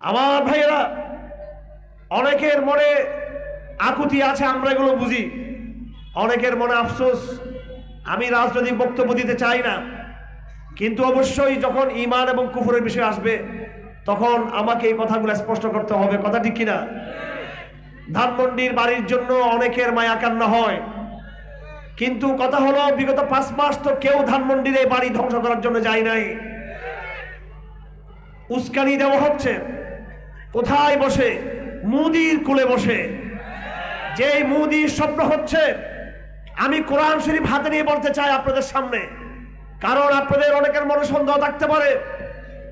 আমার ভাইয়েরা, অনেকের মনে আকুতি আছে, আমরা এগুলো বুঝি। অনেকের মনে আফসোস, আমি রাজনৈতিক বক্তব্য দিতে চাই না। কিন্তু অবশ্যই যখন ইমান এবং কুফুরের বিষয় আসবে, তখন আমাকে এই কথাগুলো স্পষ্ট করতে হবে। কথা ঠিক কিনা? ধানমন্ডির বাড়ির জন্য অনেকের মায়া কান্না হয়। কিন্তু কথা হলো, বিগত পাঁচ মাস তো কেউ ধানমন্ডির এই বাড়ি ধ্বংস করার জন্য যায় নাই। উস্কানি দেওয়া হচ্ছে। কোথায় বসে? মুদির কুলে বসে। যে মুদির স্বপ্ন হচ্ছে, আমি কোরআন শরীফ হাতে নিয়ে বলতে চাই আপনাদের সামনে। কারণ আপনাদের অনেকের মনে সন্দেহ থাকতে পারে,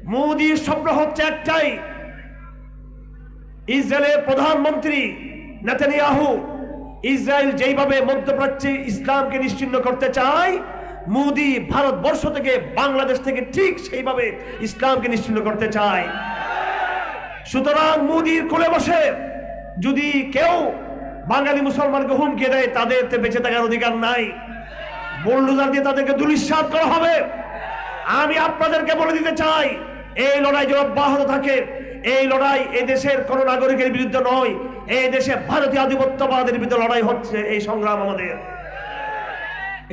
মুদির স্বপ্ন হচ্ছে একটাই। ইসরায়েলের প্রধানমন্ত্রী নেতানিয়াহু ইসরায়েল যেইভাবে মধ্যপ্রাচ্যে ইসলামকে নিশ্চিন্ন করতে চায়, মোদি ভারতবর্ষ থেকে বাংলাদেশ থেকে ঠিক সেইভাবে ইসলামকে নিশ্চিন্ন করতে চায়। সুতরাং মোদির কোলে বসে যদি কেউ বাঙালি মুসলমানকে হুমকি দেয়, তাদের বেঁচে থাকার অধিকার নাই। বোল্ডোজার দিয়ে তাদেরকে দুলিশ্বাস করা হবে। আমি আপনাদেরকে বলে দিতে চাই, এই লড়াই যদি অব্যাহত থাকে, এই লড়াই এই দেশের কোন নাগরিকের বিরুদ্ধে নয়। এই দেশে ভারতীয় আধিপত্যবাদের বিরুদ্ধে লড়াই হচ্ছে, এই সংগ্রাম আমাদের।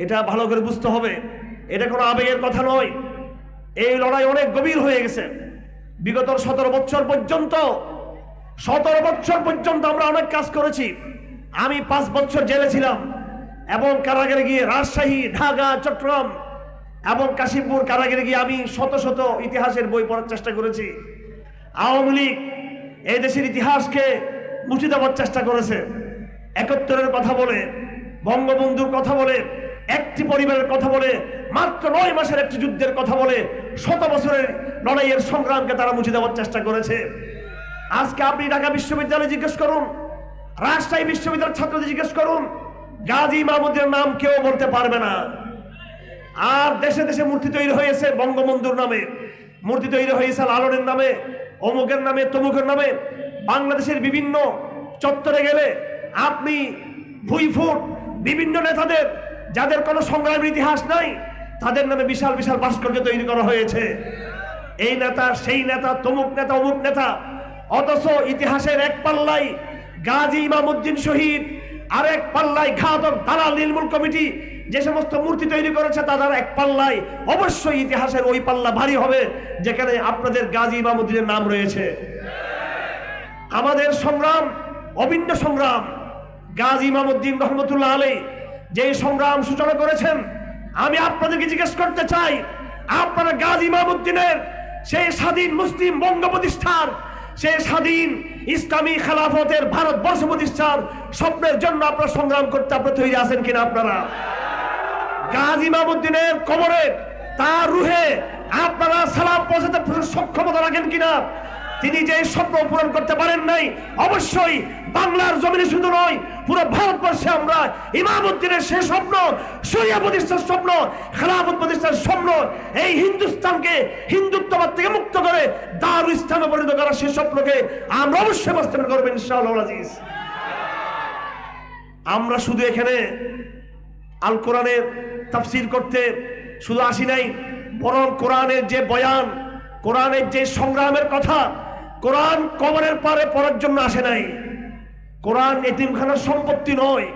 এটা ভালো করে বুঝতে হবে। এটা কোনো আবেগের কথা নয়। এই লড়াই অনেক গভীর হয়ে গেছে। বিগত সতেরো বছর পর্যন্ত, সতেরো বছর পর্যন্ত আমরা অনেক কাজ করেছি। আমি পাঁচ বছর জেলে ছিলাম এবং কারাগারে গিয়ে রাজশাহী, ঢাকা, চট্টগ্রাম এবং কাশিমপুর কারাগারে গিয়ে আমি শত শত ইতিহাসের বই পড়ার চেষ্টা করেছি। আওয়ামী লীগ এই দেশের ইতিহাসকে মুছে দেওয়ার চেষ্টা করেছে। একাত্তরের কথা বলে, বঙ্গবন্ধুর কথা বলে, একটি পরিবারের কথা বলে মাত্র নয় মাসের একটি যুদ্ধের কথা বলে শত বছরের লড়াইয়ের সংগ্রামকে তারা মুছে দেওয়ার চেষ্টা করেছে। আজকে আপনি ঢাকা বিশ্ববিদ্যালয়ে জিজ্ঞেস করুন, রাজশাহী বিশ্ববিদ্যালয়ের ছাত্রদের জিজ্ঞেস করুন, গাজী মাহমুদের নাম কেউ বলতে পারবে না। আর দেশে দেশে মূর্তি তৈরি হয়েছে বঙ্গবন্ধুর নামে। মূর্তি তৈরি হয়েছে লালনের নামে, অমুকের নামে, তমুকের নামে। বাংলাদেশের বিভিন্ন চত্বরে গেলে আপনি ভুইফুট বিভিন্ন নেতাদের, যাদের কোনো সংগ্রামের ইতিহাস নাই তাদের নামে বিশাল বিশাল ভাস্কর্য তৈরি করা হয়েছে। এই নেতা, সেই নেতা, তমুক নেতা, অমুক নেতা, অথচ ইতিহাসের এক পাল্লাই গাজী ইমামুদ্দিন শহীদ, আরেক পাল্লায় ঘাতক দালাল নির্মূল কমিটি, যে সমস্ত মূর্তি তৈরি করেছে তাদের এক পাল্লায় অবশ্যই ইতিহাসের ওই পাল্লা ভারী হবে, যেখানে আপনাদের গাজী ইমামুদ্দিনের নাম রয়েছে। আমাদের সংগ্রাম, অভিন্ন সংগ্রাম, গাজী ইমামুদ্দিন রহমতুল্লাহ আলী যে সংগ্রাম সূচনা করেছেন আমি আপনাদেরকে জিজ্ঞেস করতে চাই, আপনারা গাজী ইমামুদ্দিনের সেই স্বাধীন মুসলিম বঙ্গ প্রতিষ্ঠার, সেই স্বাধীন ইসলামী খেলাফতের ভারতবর্ষ প্রতিষ্ঠার স্বপ্নের জন্য আপনারা সংগ্রাম করতে আপনারা তৈরি আছেন কিনা আপনারা? গাজী ইমামুদ্দিনের কবরে তার রুহে আপনারা সালাম পৌঁছাতে সক্ষমতা রাখেন কিনা? তিনি যে স্বপ্ন পূরণ করতে পারেন নাই, অবশ্যই বাংলার জমিনে শুধু নয়, পুরো ভারতবর্ষে আমরা ইমামুদ্দিনের সে স্বপ্ন সরিয়া প্রতিষ্ঠার স্বপ্ন, খেলাফত প্রতিষ্ঠার স্বপ্ন, এই হিন্দুস্তানকে হিন্দুত্ববাদ থেকে মুক্ত করে দারুল ইসলামে পরিণত করার সে স্বপ্নকে আমরা অবশ্যই বাস্তবায়ন করবেন ইনশাআল্লাহ আমরা শুধু এখানে আল কোরআনের তাফসির করতে শুধু আসি নাই, বরং কোরআনের যে বয়ান কোরআনের যে সংগ্রামের কথা, কোরআন কবরের পারে পড়ার জন্য আসে নাই। কোরআন এতিমখানার সম্পত্তি নয়।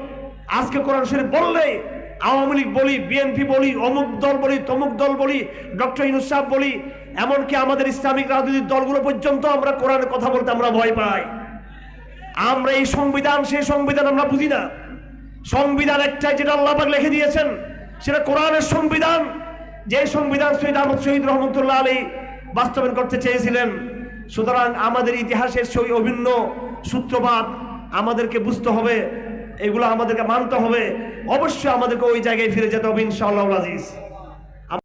আজকে কোরআন শরীফ বললে, আওয়ামী লীগ বলি, বিএনপি বলি, অমুক দল বলি, তমুক দল বলি, ডক্টর ইনুস বলি, এমনকি আমাদের ইসলামিক রাজনৈতিক দলগুলো পর্যন্ত আমরা কোরআনের কথা বলতে আমরা ভয় পাই। আমরা এই সংবিধান, সেই সংবিধান আমরা বুঝি না। সংবিধান একটাই যেটা আল্লাহ পাক লিখে দিয়েছেন, সেটা কোরআনের সংবিধান। যে সংবিধান শহীদ আহমদ শহীদ রহমতুল্লাহ আলী বাস্তবায়ন করতে চেয়েছিলেন। সুতরাং আমাদের ইতিহাসের সেই অভিন্ন সূত্রপাত আমাদেরকে বুঝতে হবে, এগুলো আমাদেরকে মানতে হবে। অবশ্যই আমাদেরকে ওই জায়গায় ফিরে যেতে হবে ইনশাআল্লাহ আজিজ।